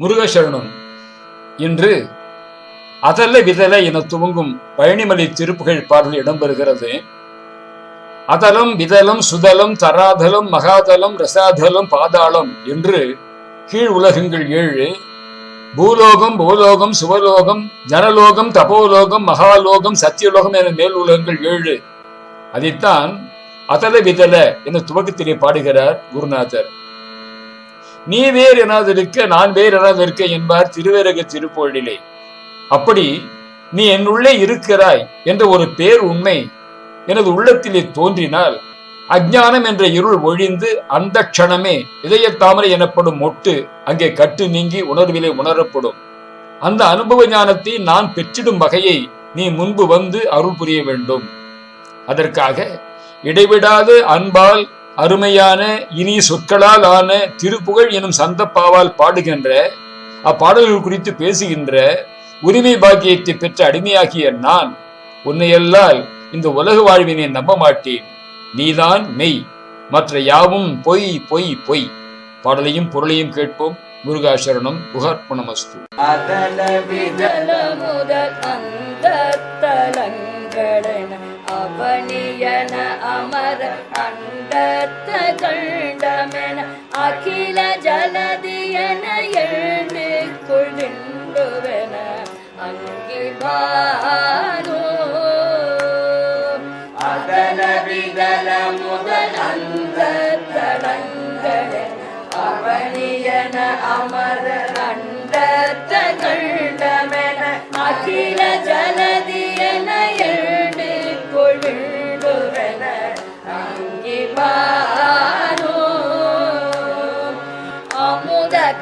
முருகசரணம். இன்று அதல்ல விதல என துவங்கும் பழனிமலை திருப்புகழ் பாடல் இடம்பெறுகிறது. அதலம் விதலம் சுதலம் தராதலம் மகாதலம் ரசாதலம் பாதாளம் என்று கீழ் உலகங்கள் ஏழு. பூலோகம் பூலோகம் சுவலோகம் ஜனலோகம் தபோலோகம் மகாலோகம் சத்தியலோகம் என மேல் உலகங்கள் ஏழு. அதைத்தான் அதல விதல என துவக்கத்திலே பாடுகிறார் குருநாதர். நீ வேறு எனது இருக்க நான் வேறு எனது இருக்க என்பார் திருவேரக திருப்பொழிலே. அப்படி நீ என்னுள்ளே இருக்கிறாய் என்ற ஒரு பேர் உண்மை எனது உள்ளத்திலே தோன்றினால் அஜ்ஞானம் என்ற இருள் ஒழிந்து அந்த க்ஷணமே இதய தாமரை எனப்படும் மொட்டு அங்கே கட்டு நீங்கி உணர்விலே உணரப்படும். அந்த அனுபவ ஞானத்தை நான் பெற்றிடும் வகையை நீ முன்பு வந்து அருள் புரிய வேண்டும். அதற்காக இடைவிடாது அன்பால் அருமையான இனி சொற்களால் ஆன திருப்புகழ் எனும் சந்தப்பாவால் பாடுகின்ற அப்பாடல்கள் குறித்து பேசுகின்ற உரிமை பாக்கியத்தை பெற்ற அடிமையாகிய நான் உன்னையல்லால் இந்த உலக வாழ்வினை நம்ப மாட்டேன். நீதான் மெய் மற்ற யாவும் பொய் பொய் பொய். பாடலையும் பொருளையும் கேட்போம். முருகாசரணம் குகார்ப்பணமஸ்து அதல விதல முதல் அந்த தலங்களன அவனியன அமர அண்டத்த கண்டமென அகில ஜலதியன எழுந்து கொள்கின்றுவென அங்கிபானோ அகல விகல முதல் அந்த தலங்களன அவனியன அமர அண்டத்த கண்டமென அகில ஜல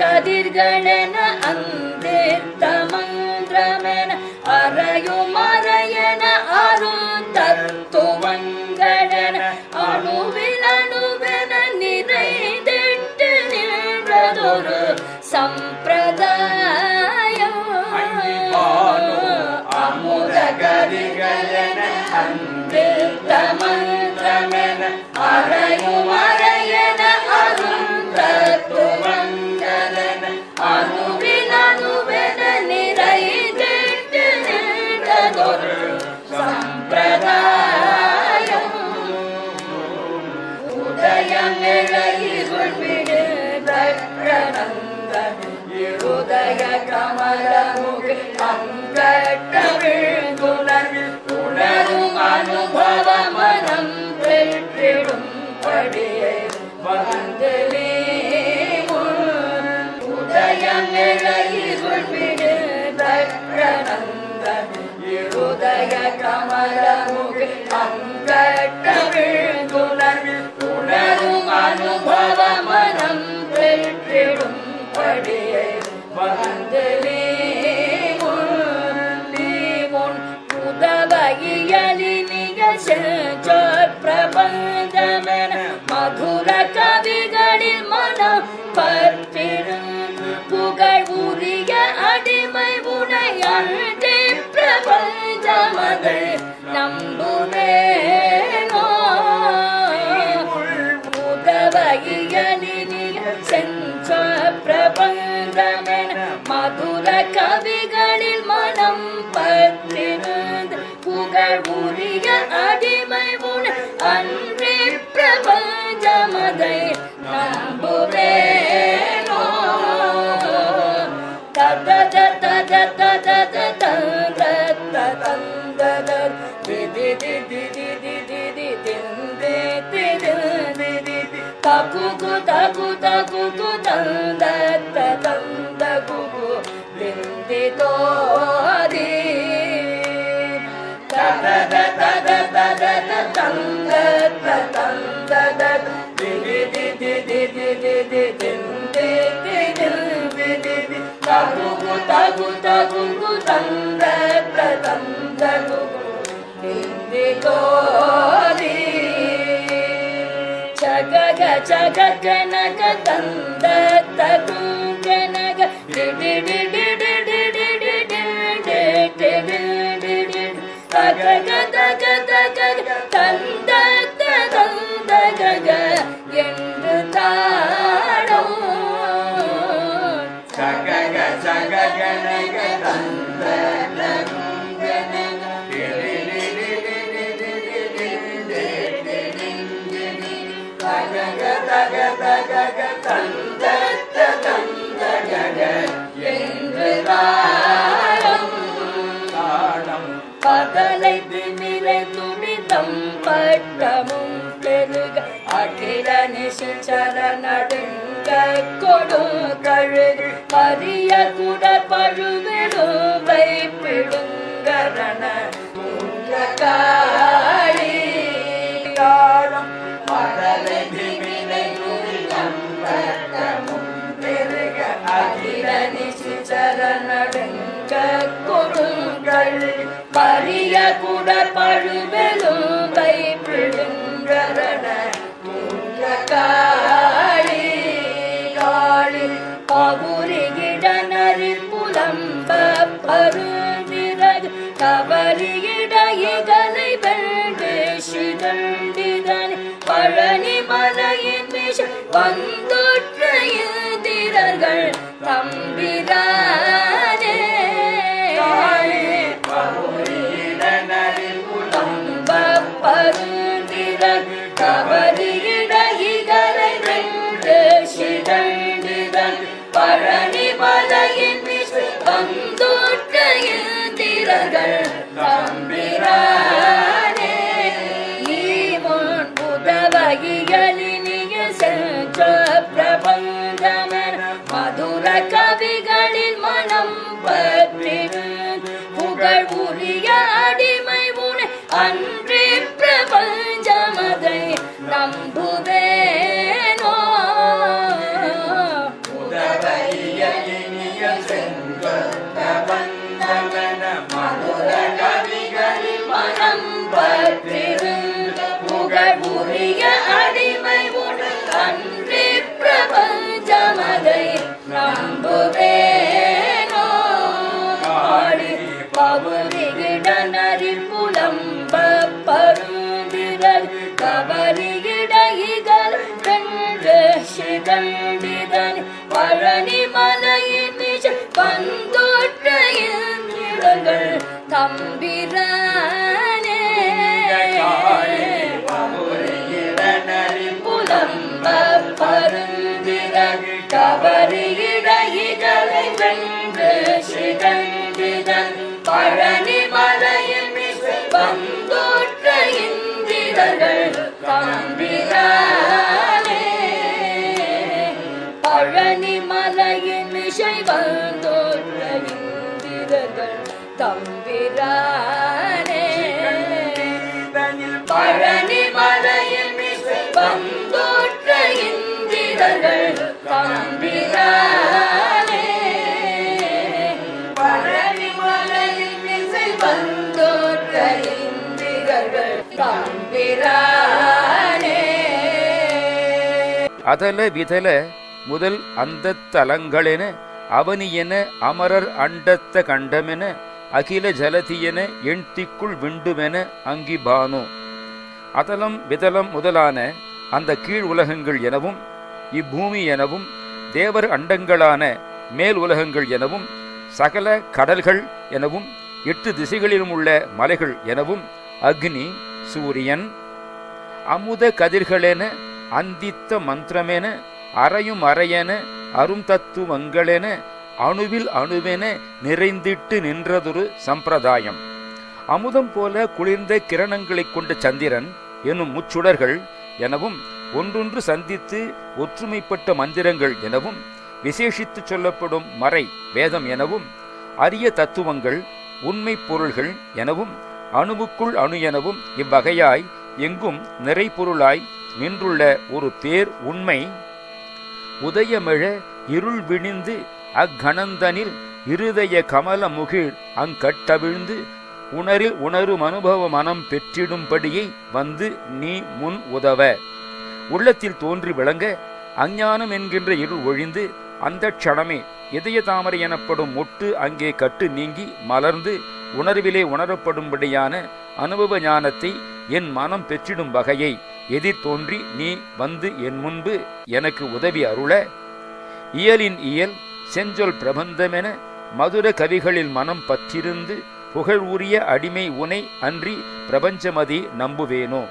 கதிர்கணன கதிர்களென தமந்திரமென மந்திரமென அறையும் அறையன அருள் தத்துவங்களென அணுவில் அணுவென நிறைந்திட்டு நின்றதொரு சம்பிரதாயம். அமுத கதிர்கணன அந்தித்த தமந்திரமென அறையும் பிரபஞ்சமென மதுர கவிகளில் மனம் பற்றிடும் புகழ் உரிய அடிமை உனை அன்றே பிரபஞ்சமது நம்புவேனோ உதவகியலினிய செஞ்ச பிரபஞ்சமென மதுர கவிகளில் மனம் பற்றிருந்து புகழ் உரிய தகுகு தகு தகுகு தந்த தந்த குகு திந்தி தோதி தத தத தத தந்த தந்த திதி திதி திதி திதி திந்தி திதி திதி தகுகு தகு தகுகு தந்த தந்த குகு ಜಗ ಕನಗ ತಂದ ತಗು ಕನಗ ತಗಗ ತಗ ತಗ ತಂದ ತಂದ ಗಗ ಎಂದು ತಾಡೋ ಜಗ ಜಗ ಗನಗ பகலை திமிரை துடிதம் பட்டமும் பெருக. அகில நிசிச்சர நடுங்க கொடும் கழுகு. பரிய குட பழுவிடும் வைப்பிடுங்கரண காளி காலம் மகளை திமிலை துரிதம் பட்டமும் பெருக. அகில நிசிச்சர நடுங்க தம்பிரானே பவுரியிடனரில் புலம் வெண்டு சிதண்டிதன் பழனி மலையின் மிஷ பங்கு இகலை வென்று சிதண்டிதன் அதல விதல முதல் அந்த தலங்களென அவனியென அமரர் அண்டத்த கண்டமென அகில ஜலதியென எண்திக்குள் விண்டுமென அங்கிபானு அதலம் விதலம் முதலான அந்த கீழ் உலகங்கள் எனவும் இப்பூமி எனவும் தேவர் அண்டங்களான மேல் உலகங்கள் எனவும் சகல கடல்கள் எனவும் எட்டு திசைகளிலும் உள்ள மலைகள் எனவும் அக்னி சூரியன் அமுத கதிர்களென அந்தித்த மந்திரமென அறையும் அறையென அரும் தத்துவங்களென அணுவில் அணுவென நிறைந்திட்டு நின்றதொரு சம்பிரதாயம். அமுதம் போல குளிர்ந்த கிரணங்களைக் கொண்ட சந்திரன் எனும் முச்சுடர்கள் எனவும் ஒன்றொன்று சந்தித்து ஒற்றுமைப்பட்ட மந்திரங்கள் எனவும் விசேஷித்து சொல்லப்படும் மறை வேதம் எனவும் அரிய தத்துவங்கள் உண்மை பொருள்கள் எனவும் அணுவுக்குள் அணு எனவும் இவ்வகையாய் எங்கும் நிறைபொருளாய் நின்றுள்ள ஒரு தேர் உண்மை. உதயமிழ இருள் விழிந்து அக்கணந்தனில் இருதய கமல முகிழ் அங்கட்டவிழ்ந்து உணரில் உணரும் அனுபவ மனம் பெற்றிடும்படியை வந்து நீ முன் உதவ. உள்ளத்தில் தோன்றி விளங்க அஞ்ஞானம் என்கின்ற இருள் ஒழிந்து அந்த க்ஷணமே இதய தாமரை எனப்படும் மொட்டு அங்கே கட்டு நீங்கி மலர்ந்து உணர்விலே உணரப்படும்படியான அனுபவ ஞானத்தை என் மனம் பெற்றிடும் வகையை. எதிர் தோன்றி நீ வந்து என் முன்பு எனக்கு உதவி அருள. இயலின் இயல் செஞ்சொல் பிரபந்தமென மதுர கவிகளில் மனம் பற்றிருந்து புகழ் உரிய அடிமை உனை அன்றி பிரபஞ்சமதி நம்புவேனோ.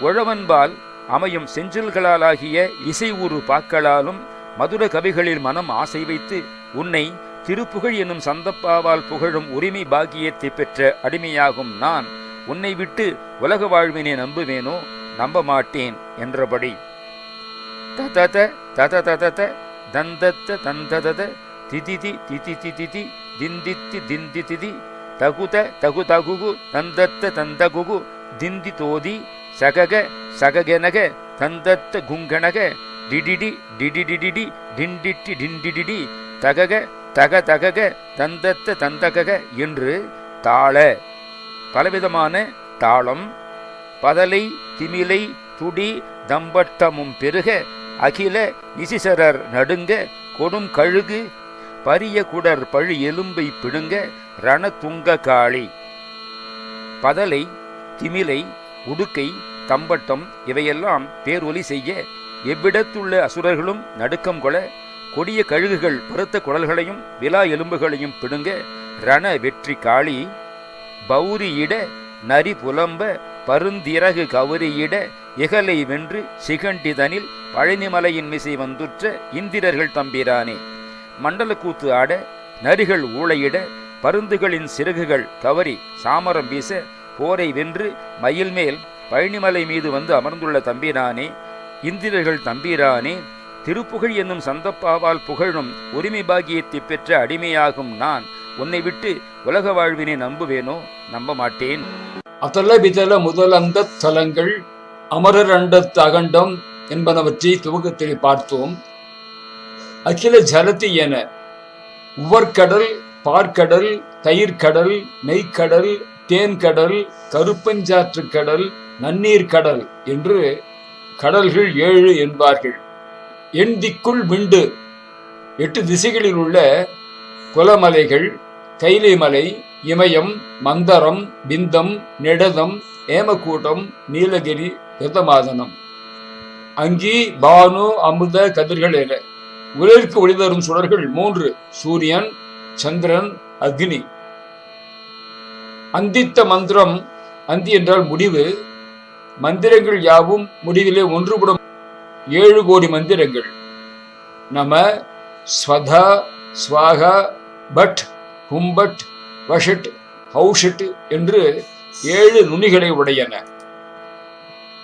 உழவன்பால் அமையும் செஞ்சொல்களாலாகிய இசை உரு பாக்களாலும் மதுர கவிகளில் மனம் ஆசை வைத்து உன்னை திருப்புகழ் என்னும் சந்தப்பாவால் புகழும் உரிமை பாக்கியத்தை பெற்ற அடிமையாகும் நான் உன்னை விட்டு உலக வாழ்வினை நம்புவேனோ. நம்ப மாட்டேன் என்றபடி. ததத தத ததத தந்தத்த தந்ததத திதிதி திதி திதி திந்தித்தி திந்தி திதி தகுத தகு தகுகு தந்தத்த தந்தகுகு திந்தி தோதி சகக சககெனக தந்தத்த குங்கணக டிடிடி டிடிடிடிடி டிண்டிட்டி டிண்டிடிடி தகக தக தகக தந்தத்த தந்தகக என்று தாள. பலவிதமான தாளம் பதலை திமிலை துடி தம்பட்டமும் பெருக அகில நிசிசரர் நடுங்க கொடும் கழுகு பரிய குடர் பழு எலும்பை பிடுங்க ரணதுங்க காளி. பதலை திமிலை உடுக்கை தம்பட்டம் இவையெல்லாம் பேரொலி செய்ய எவ்விடத்துள்ள அசுரர்களும் நடுக்கம் கொள கொடிய கழுகுகள் பருத்த குடல்களையும் விலா எலும்புகளையும் பிடுங்க ரண வெற்றி காளி பௌரியிட நரி புலம்ப பருந்திறகு கவுரியிட இகலை வென்று சிகண்டிதனில் பழனிமலையின் மிசை வந்துற்ற இந்திரர்கள் தம்பிரானே. மண்டலக்கூத்து ஆட நரிகள் ஊளையிட பருந்துகளின் சிறகுகள் கவரி சாமரம் வீச போரை வென்று மயில் மேல் பழனிமலை மீது வந்து அமர்ந்துள்ள தம்பிரானே இந்திரர்கள் தம்பிரானே திருப்புகழ் என்னும் சந்தப்பாவால் புகழும் உரிமை பாகியத்தை பெற்ற அடிமையாகும் நான் உன்னை விட்டு உலக வாழ்வினை நம்புவேனோ? நம்ப மாட்டேன். அதல விதல முதல் அந்த தலங்கள் அமரர் அண்டத்து அகண்டம் என்பனவற்றை துவக்கத்தில் பார்த்தோம். அகில ஜலதி என உவர்கடல் பார்க்கடல் தயிர்கடல் நெய்க்கடல் தேன்கடல் கருப்பஞ்சாற்று கடல் நன்னீர் கடல் என்று கடல்கள் ஏழு என்பார்கள். எண் திக்குள் விண்டு எட்டு திசைகளில் உள்ள குலமலைகள் கைலிமலை இமயம் மந்தரம் பிந்தம் நெடதம் ஏமக்கூட்டம் நீலகிரி யதமாதனம் அங்கி பானு அமுத கதிர்கள் என. உலகிற்கு ஒளிதரும் சுடர்கள் மூன்று சூரியன் சந்திரன் அக்னி. அந்தித்த மந்திரம் அந்தி என்றால் முடிவு. மந்திரங்கள் யாவும் முடிவிலே ஒன்றுபடும். ஏழு கோடி மந்திரங்கள். நம ஸ்வதா ஸ்வாகா பட் ஹும்பட் வஷட் ஹௌஷட் என்று ஏழு நுனிகளை உடையன.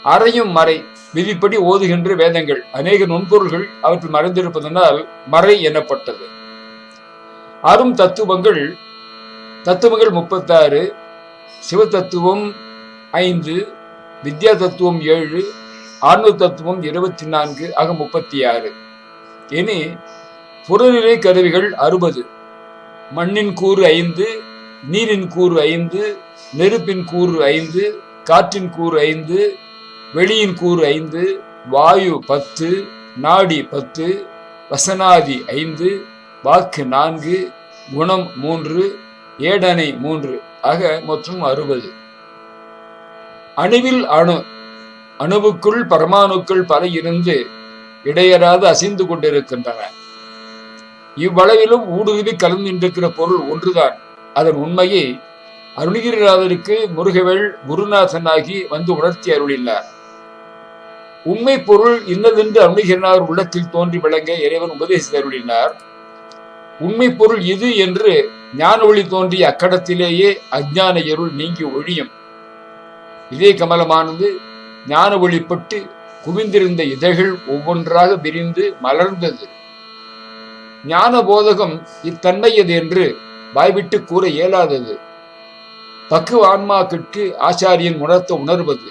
அறையும் மறை விதிப்படி ஓதுகின்ற வேதங்கள் அநேக நுண்பொருள்கள் அவற்றில் மறைந்திருப்பதனால் மறை எனப்பட்டது. அரும் தத்துவங்கள் தத்துவங்கள் முப்பத்தாறு சிவ தத்துவம் ஐந்து வித்யா தத்துவம் ஏழு ஆன்ம தத்துவம் இருபத்தி நான்கு ஆக முப்பத்தி ஆறு. இனி புறநிலை கருவிகள் அறுபது. மண்ணின் கூறு ஐந்து நீரின் கூறு ஐந்து நெருப்பின் கூறு ஐந்து காற்றின் கூறு ஐந்து வெளியின் கூறு ஐந்து வாயு பத்து நாடி பத்து வசனாதி ஐந்து வாக்கு நான்கு குணம் மூன்று ஏடனை மூன்று ஆக மொத்தம் அறுபது. அணுவில் அணு அணுவுக்குள் பரமாணுக்கள் பல இருந்து இடையறாது அசைந்து கொண்டிருக்கின்றன. இவ்வளவிலும் ஊடுருவி கலந்திருக்கிற பொருள் ஒன்றுதான். அதன் உண்மையை அருணகிரிநாதருக்கு முருகவேள் குருநாதனாகி வந்து உணர்த்தி அருளினார். உண்மை பொருள் இன்னதென்று அருணகிரிநாதர் உள்ளத்தில் தோன்றி விளங்க இறைவன் உபதேசித்து அருளினார். உண்மை பொருள் இது என்று ஞான ஒளி தோன்றிய அக்கடத்திலேயே அஜ்ஞான இருள் நீங்கி ஒழியும். இதே கமலமானது ஞான ஒளிப்பட்டு குவிந்திருந்த இதழ்கள் ஒவ்வொன்றாக விரிந்து மலர்ந்தது. ஞான போதகம் இத்தன்மையது என்று வாய்விட்டு கூற இயலாதது. பக்குவ ஆன்மாக்கிற்கு ஆச்சாரியன் உணர்த்த உணர்வது.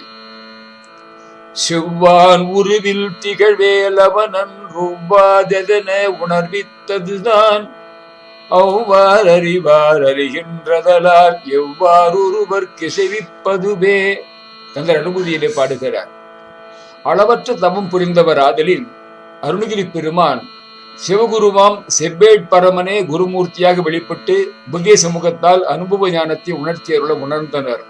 செவ்வான் உருவில் திகழ்வேலவனன் உணர்வித்ததுதான். அவ்வாறு அறிவார் அறிகின்றதலால் எவ்வாறு ஒருவர்க்கு செவிப்பதுவே தங்கள் அனுமதியிலே பாடுகிறார். அளவற்ற தவம் புரிந்தவர் ஆதலில் அருணகிரி பெருமான் சிவகுருவாம் செவ்வேட் பரமனே குருமூர்த்தியாக வெளிப்பட்டு உபதேச சமூகத்தால் அனுபவ ஞானத்தை உணர்த்தியருள உணர்ந்தனர்.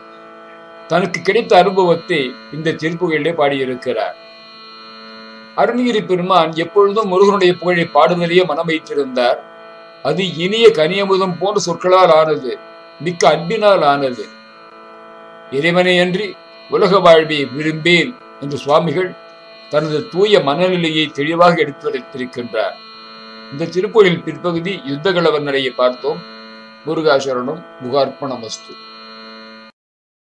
தனக்கு கிடைத்த அனுபவத்தை இந்த திருப்புகளிலே பாடியிருக்கிறார். அருணகிரி பெருமான் எப்பொழுதும் முருகனுடைய புகழை பாடுவதையே மனம் வைத்திருந்தார் அது இனிய கனியமுதம் போன்ற சொற்களால் ஆனது மிக்க அன்பினால் ஆனது. இறைவனையன்றி உலக வாழ்வை விரும்பேன் என்று சுவாமிகள் தனது தூய மனநிலையை தெளிவாக எடுத்துரைத்திருக்கின்றார். இந்த திருக்கோயில் பிற்பகுதி யுத்தகல வர்ணனையை பார்த்தோம். முருகாசரனும் முகார்ப்பணமஸ்து.